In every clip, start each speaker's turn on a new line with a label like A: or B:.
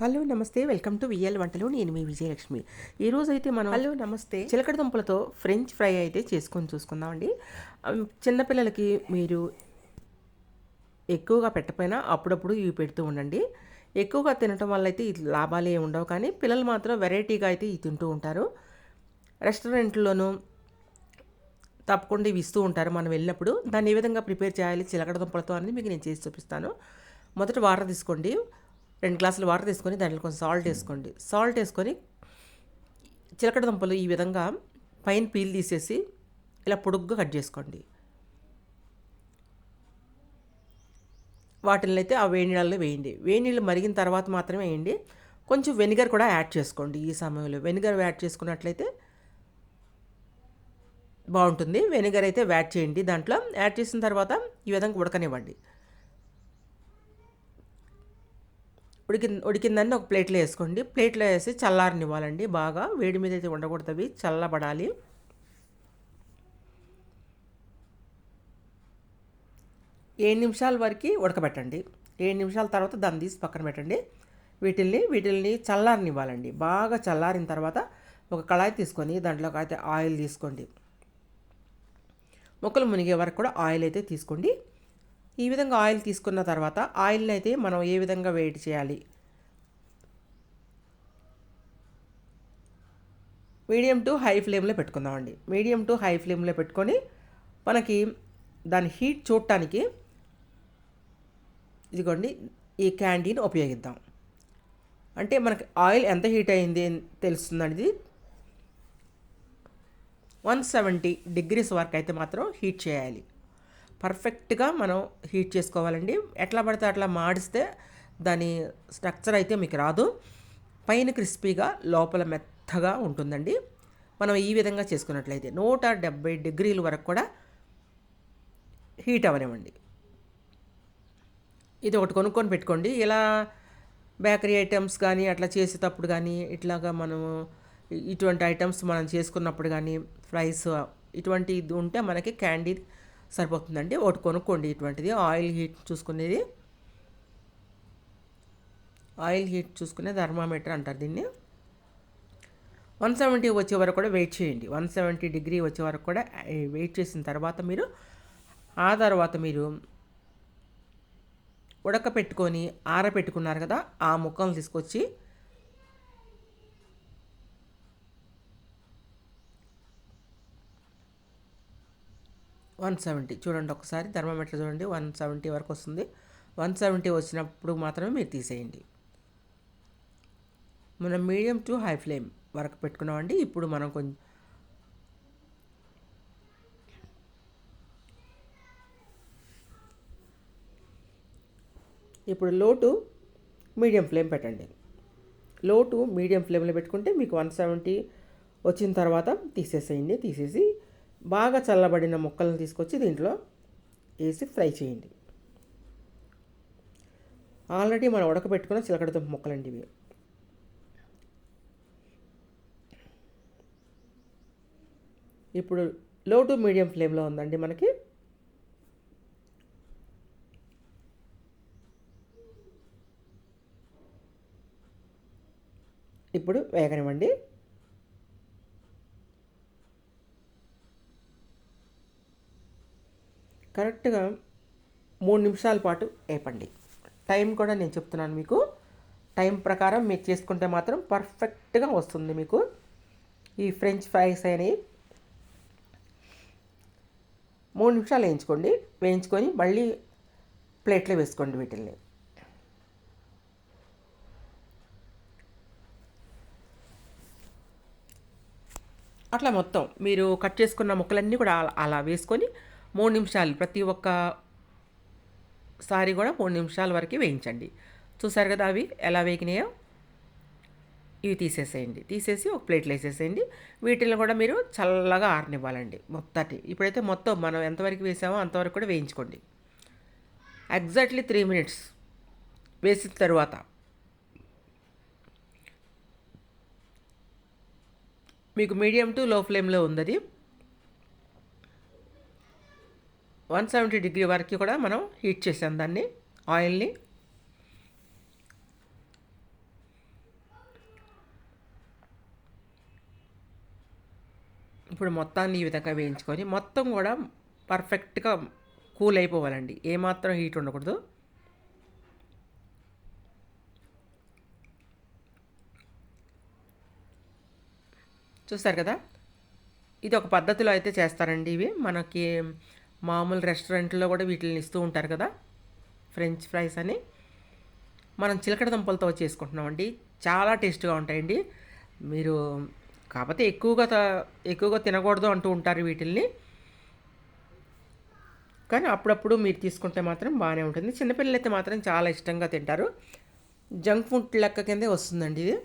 A: Hello నమస్తే. Welcome to VL వంటలు. నేను మీ విజయలక్ష్మి. ఈరోజు అయితే మనం హలో నమస్తే. చిలకడ దుంపలతో ఫ్రెంచ్ ఫ్రై అయితే చేసుకొని చూసుకుందామండి చిన్నపిల్లలకి మీరు ఎక్కువగా పెట్టకపోయినా అప్పుడప్పుడు ఇవి పెడుతూ ఉండండి. ఎక్కువగా తినటం వల్ల అయితే ఇది లాభాలు ఉండవు. కానీ పిల్లలు మాత్రం వెరైటీగా అయితే ఇవి తింటూ ఉంటారు. రెస్టారెంట్లోనూ తప్పకుండా ఇవి ఇస్తూ ఉంటారు మనం వెళ్ళినప్పుడు. దాన్ని ఏ విధంగా ప్రిపేర్ చేయాలి చిలకడ దుంపలతో అనేది మీకు నేను చేసి చూపిస్తాను. మొదట వాటర్ తీసుకోండి. రెండు గ్లాసులు వాటర్ తీసుకొని దాంట్లో కొంచెం సాల్ట్ వేసుకోండి. సాల్ట్ వేసుకొని చిలకడ దుంపలు ఈ విధంగా పైన పీల్ తీసేసి ఇలా పొడుగ్గా కట్ చేసుకోండి. వాటిని అయితే ఆ వేడి నీళ్ళలో వేయండి. వేడి నీళ్ళు మరిగిన తర్వాత మాత్రమే వేయండి. కొంచెం వెనిగర్ కూడా యాడ్ చేసుకోండి ఈ సమయంలో. వెనిగర్ యాడ్ చేసుకున్నట్లయితే బాగుంటుంది. వెనిగర్ అయితే యాడ్ చేయండి. దాంట్లో యాడ్ చేసిన తర్వాత ఈ విధంగా ఉడకనివ్వండి. ఉడికి ఉడికిందని ఒక ప్లేట్లో వేసుకోండి. ప్లేట్లో వేసి చల్లారనివ్వాలండి బాగా. వేడి మీద అయితే ఉండకూడదు అవి చల్లబడాలి. ఏడు నిమిషాల వరకు ఉడకబెట్టండి. ఏడు నిమిషాల తర్వాత దాన్ని తీసి పక్కన పెట్టండి. వీటిల్ని వీటిల్ని చల్లారనివ్వాలండి. బాగా చల్లారిన తర్వాత ఒక కళాయి తీసుకొని దాంట్లోకి అయితే ఆయిల్ తీసుకోండి. ముక్కలు మునిగే వరకు కూడా ఆయిల్ అయితే తీసుకోండి. ఈ విధంగా ఆయిల్ తీసుకున్న తర్వాత ఆయిల్ని అయితే మనం ఏ విధంగా వేడి చేయాలి? మీడియం టు హై ఫ్లేమ్లో పెట్టుకుందామండి. మీడియం టు హై ఫ్లేమ్లో పెట్టుకొని మనకి దాని హీట్ చూడటానికి ఇదిగోండి ఈ క్యాండీని ఉపయోగిద్దాం. అంటే మనకి ఆయిల్ ఎంత హీట్ అయింది తెలుస్తుందండి. ఇది వన్ సెవెంటీ డిగ్రీస్ వరకు అయితే మాత్రం హీట్ చేయాలి. పర్ఫెక్ట్గా మనం హీట్ చేసుకోవాలండి. ఎట్లా పడితే అట్లా మాడిస్తే దాని స్ట్రక్చర్ అయితే మీకు రాదు. పైన క్రిస్పీగా లోపల మెత్తగా ఉంటుందండి. మనం ఈ విధంగా చేసుకున్నట్లయితే నూట డెబ్బై డిగ్రీల వరకు కూడా హీట్ అవనివ్వండి ఇది ఒకటి కొనుక్కొని పెట్టుకోండి. ఇలా బేకరీ ఐటమ్స్ కానీ అట్లా చేసేటప్పుడు కానీ ఇట్లాగా మనము ఇటువంటి ఐటమ్స్ మనం చేసుకున్నప్పుడు కానీ ఫ్రైస్ ఇటువంటి ఇది ఉంటే మనకి క్యాండీ సరిపోతుందండి. ఒకటి కొనుక్కోండి. ఇటువంటిది ఆయిల్ హీట్ చూసుకునేది. ఆయిల్ హీట్ చూసుకునే థర్మామీటర్ అంటారు దీన్ని. వన్ సెవెంటీ వచ్చే వరకు కూడా వెయిట్ చేయండి. వన్ సెవెంటీ డిగ్రీ వచ్చే వరకు కూడా వెయిట్ చేసిన తర్వాత మీరు ఆ తర్వాత మీరు ఉడకపెట్టుకొని ఆరబెట్టుకున్నారు కదా ఆ ముక్కలు తీసుకొచ్చి వన్ సెవెంటీ. చూడండి ఒకసారి థర్మామీటర్ చూడండి వన్ సెవెంటీ వరకు వస్తుంది. వన్ సెవెంటీ వచ్చినప్పుడు మాత్రమే మీరు తీసేయండి. మనం మీడియం టు హై ఫ్లేమ్ వరకు పెట్టుకున్నామండి. ఇప్పుడు మనం కొంచెం ఇప్పుడు లో టు మీడియం ఫ్లేమ్ పెట్టండి. లో టు మీడియం ఫ్లేమ్లో పెట్టుకుంటే మీకు వన్ సెవెంటీ వచ్చిన తర్వాత తీసేసేయండి. తీసేసి బాగా చల్లబడిన ముక్కలను తీసుకొచ్చి దీంట్లో వేసి ఫ్రై చేయండి. ఆల్రెడీ మనం ఉడకబెట్టుకున్న చిలకడదుంప ముక్కలండి ఇవి. ఇప్పుడు లో టు మీడియం ఫ్లేమ్లో ఉందండి మనకి. ఇప్పుడు వేగనివ్వండి. కరెక్ట్గా మూడు నిమిషాల పాటు వేపండి టైం కూడా నేను చెప్తున్నాను మీకు. టైం ప్రకారం మీరు చేసుకుంటే మాత్రం పర్ఫెక్ట్గా వస్తుంది మీకు. ఈ ఫ్రెంచ్ ఫ్రైస్ అనేవి మూడు నిమిషాలు వేయించుకోండి. వేయించుకొని మళ్ళీ ప్లేట్లో వేసుకోండి వీటిల్ని. అట్లా మొత్తం మీరు కట్ చేసుకున్న ముక్కలన్నీ కూడా అలా- అలా వేసుకొని మూడు నిమిషాలు ప్రతి ఒక్క సారి కూడా మూడు నిమిషాల వరకు వేయించండి. చూసారు కదా అవి ఎలా వేగినాయో? ఇవి తీసేసేయండి. తీసేసి ఒక ప్లేట్లో వేసేసేయండి. వీటిని కూడా మీరు చల్లగా ఆరనివ్వాలండి మొత్తటి ఇప్పుడైతే మొత్తం మనం ఎంతవరకు వేసామో అంతవరకు కూడా వేయించుకోండి. ఎగ్జాక్ట్లీ త్రీ మినిట్స్ వేసిన తర్వాత మీకు మీడియం టు లో ఫ్లేమ్లో ఉంది వన్ సెవెంటీ డిగ్రీ వరకు కూడా మనం హీట్ చేసాం దాన్ని ఆయిల్ని. ఇప్పుడు మొత్తాన్ని ఈ విధంగా వేయించుకొని మొత్తం కూడా పర్ఫెక్ట్గా కూల్ అయిపోవాలండి. ఏమాత్రం హీట్ ఉండకూడదు. చూస్తారు కదా? ఇది ఒక పద్ధతిలో అయితే చేస్తారండి ఇవి. మనకి మామూలు రెస్టారెంట్లో కూడా వీటిని ఇస్తూ ఉంటారు కదా ఫ్రెంచ్ ఫ్రైస్ అని. మనం చిలకడ దుంపలతో చేసుకుంటున్నామండి. చాలా టేస్ట్గా ఉంటాయండి. మీరు కాకపోతే ఎక్కువగా ఎక్కువగా తినకూడదు అంటూ ఉంటారు వీటిల్ని. కానీ అప్పుడప్పుడు మీరు తీసుకుంటే మాత్రం బాగానే ఉంటుంది. చిన్నపిల్లలు అయితే మాత్రం చాలా ఇష్టంగా తింటారు. జంక్ ఫుడ్ లెక్క కిందే వస్తుందండి ఇది.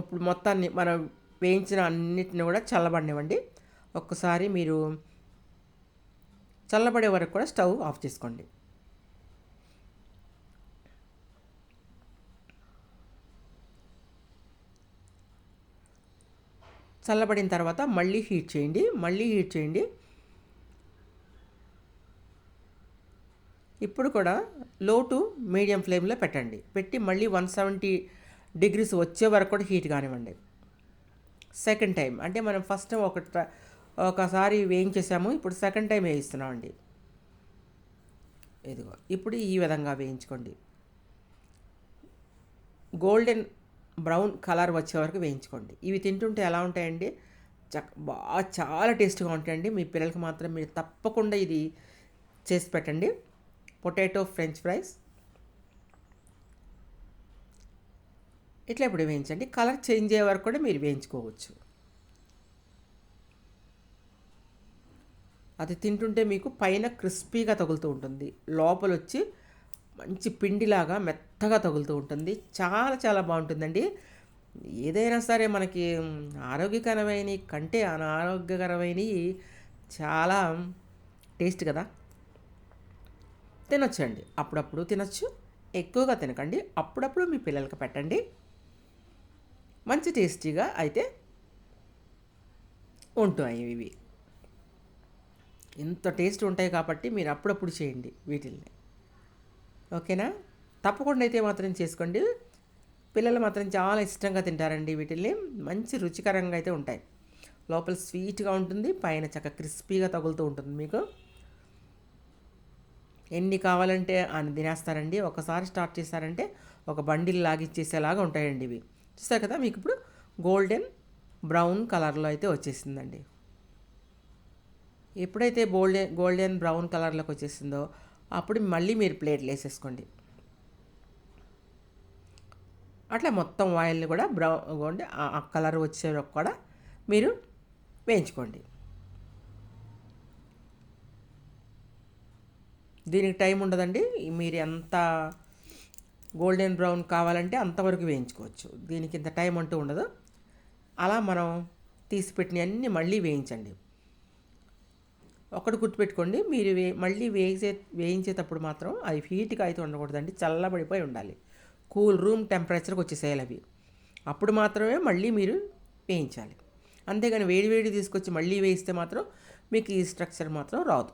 A: ఇప్పుడు మొత్తాన్ని మనం వేయించిన అన్నిటిని కూడా చల్లబడినివ్వండి. ఒక్కసారి మీరు చల్లబడే వరకు కూడా స్టవ్ ఆఫ్ చేసుకోండి. చల్లబడిన తర్వాత మళ్ళీ హీట్ చేయండి. మళ్ళీ హీట్ చేయండి. ఇప్పుడు కూడా లో టు మీడియం ఫ్లేమ్లో పెట్టండి. పెట్టి మళ్ళీ వన్ సెవెంటీ డిగ్రీస్ వచ్చే వరకు కూడా హీట్ కానివ్వండి. Second time. అంటే మనం ఫస్ట్ ఒక ఒకసారి వేయించేసాము ఇప్పుడు సెకండ్ టైం వేయిస్తున్నాం అండి ఇదిగో ఇప్పుడు ఈ విధంగా వేయించుకోండి. గోల్డెన్ బ్రౌన్ కలర్ వచ్చే వరకు వేయించుకోండి. ఇవి తింటుంటే ఎలా ఉంటాయండి? చక్ బాగా చాలా టేస్ట్గా ఉంటాయండి. మీ పిల్లలకి మాత్రం మీరు తప్పకుండా ఇది చేసి పెట్టండి. పొటాటో ఫ్రెంచ్ ఫ్రైస్ ఇట్లా ఇప్పుడు వేయించండి. కలర్ చేంజ్ అయ్యే వరకు కూడా మీరు వేయించుకోవచ్చు. అది తింటుంటే మీకు పైన క్రిస్పీగా తగులుతూ ఉంటుంది. లోపల వచ్చి మంచి పిండిలాగా మెత్తగా తగులుతూ ఉంటుంది. చాలా చాలా బాగుంటుందండి. ఏదైనా సరే మనకి ఆరోగ్యకరమైన కంటే అనారోగ్యకరమైనవి చాలా టేస్ట్ కదా. తినొచ్చండి. అప్పుడప్పుడు తినొచ్చు. ఎక్కువగా తినకండి. అప్పుడప్పుడు మీ పిల్లలకి పెట్టండి. మంచి టేస్టీగా అయితే ఉంటాయి ఇవి. ఇంత టేస్ట్ ఉంటాయి కాబట్టి మీరు అప్పుడప్పుడు చేయండి వీటిల్ని. ఓకేనా? తప్పకుండా అయితే మాత్రం చేసుకోండి. పిల్లలు మాత్రం చాలా ఇష్టంగా తింటారండి వీటిల్ని. మంచి రుచికరంగా అయితే ఉంటాయి. లోపల స్వీట్గా ఉంటుంది పైన చక్క క్రిస్పీగా తగులుతూ ఉంటుంది మీకు. ఎన్ని కావాలంటే అని తినేస్తారండి. ఒకసారి స్టార్ట్ చేశారంటే ఒక బండిల్ లాగిచ్చేసేలాగా ఉంటాయండి ఇవి. చూస్తారు కదా మీకు ఇప్పుడు గోల్డెన్ బ్రౌన్ కలర్లో అయితే వచ్చేసిందండి. ఎప్పుడైతే గోల్డెన్ గోల్డెన్ బ్రౌన్ కలర్లోకి వచ్చేసిందో అప్పుడు మళ్ళీ మీరు ప్లేట్లు వేసేసుకోండి. అట్లా మొత్తం ఆయిల్ని కూడా బ్రౌన్ ఆ కలర్ వచ్చే కూడా మీరు వేయించుకోండి. దీనికి టైం ఉండదండి. మీరు ఎంత గోల్డెన్ బ్రౌన్ కావాలంటే అంతవరకు వేయించుకోవచ్చు. దీనికి ఇంత టైం అంటూ ఉండదు. అలా మనం తీసి అన్నీ మళ్ళీ వేయించండి. ఒకటి గుర్తుపెట్టుకోండి మీరు వే మళ్ళీ వేయించే వేయించేటప్పుడు మాత్రం అది హీట్గా అయితే ఉండకూడదండి. చల్లబడిపోయి ఉండాలి. కూల్ రూమ్ టెంపరేచర్కి వచ్చేసేయాలి అవి. అప్పుడు మాత్రమే మళ్ళీ మీరు వేయించాలి. అంతేగాని వేడి వేడి తీసుకొచ్చి మళ్ళీ వేయిస్తే మాత్రం మీకు ఈ స్ట్రక్చర్ మాత్రం రాదు.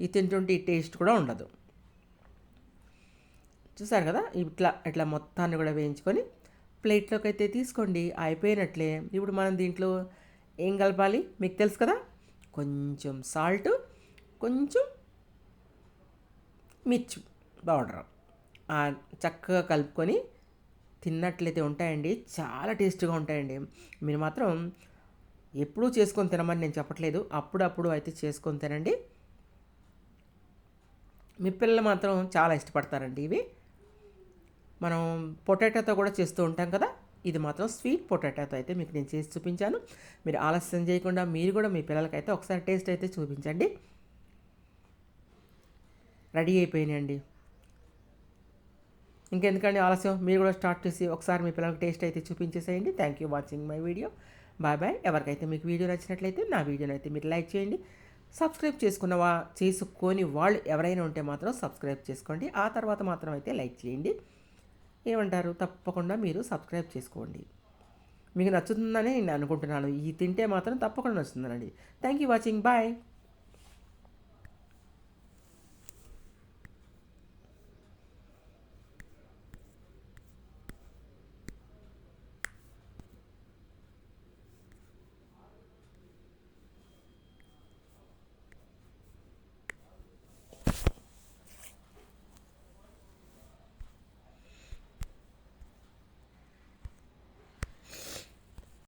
A: ఈ తింటుంటే ఈ టేస్ట్ కూడా ఉండదు. చూసారు కదా? ఇట్లా ఇట్లా మొత్తాన్ని కూడా వేయించుకొని ప్లేట్లోకి అయితే తీసుకోండి. అయిపోయినట్లే. ఇప్పుడు మనం దీంట్లో ఏం కలపాలి? మీకు తెలుసు కదా? కొంచెం సాల్ట్ కొంచెం మిర్చి పౌడర్. చక్కగా కలుపుకొని తిన్నట్లయితే ఉంటాయండి. చాలా టేస్ట్గా ఉంటాయండి. మీరు మాత్రం ఎప్పుడూ చేసుకొని తినమని నేను చెప్పట్లేదు. అప్పుడప్పుడు అయితే చేసుకొని తినండి. మీ పిల్లలు మాత్రం చాలా ఇష్టపడతారండి ఇవి. మనం పొటాటోతో కూడా చేస్తూ ఉంటాం కదా? ఇది మాత్రం స్వీట్ పొటాటోతో అయితే మీకు నేను చేసి చూపించాను. మీరు ఆలస్యం చేయకుండా మీరు కూడా మీ పిల్లలకైతే ఒకసారి టేస్ట్ అయితే చూపించండి. రెడీ అయిపోయినాయండి. ఇంకెందుకండి ఆలస్యం? మీరు కూడా స్టార్ట్ చేసి ఒకసారి మీ పిల్లలకి టేస్ట్ అయితే చూపించేసేయండి. Thank you watching my video bye bye ఎవరికైతే మీకు వీడియో నచ్చినట్లయితే నా వీడియోని అయితే మీరు లైక్ చేయండి. సబ్స్క్రైబ్ చేసుకున్నవా చేసుకొని వాళ్ళు ఎవరైనా ఉంటే మాత్రం సబ్స్క్రైబ్ చేసుకోండి. ఆ తర్వాత మాత్రం అయితే లైక్ చేయండి. ఏమంటారు? తప్పకుండా మీరు సబ్స్క్రైబ్ చేసుకోండి. మీకు నచ్చుతుందని నేను అనుకుంటున్నాను. ఈ తింటే మాత్రం తప్పకుండా నచ్చుతుందండి థ్యాంక్ యూ వాచింగ్ బాయ్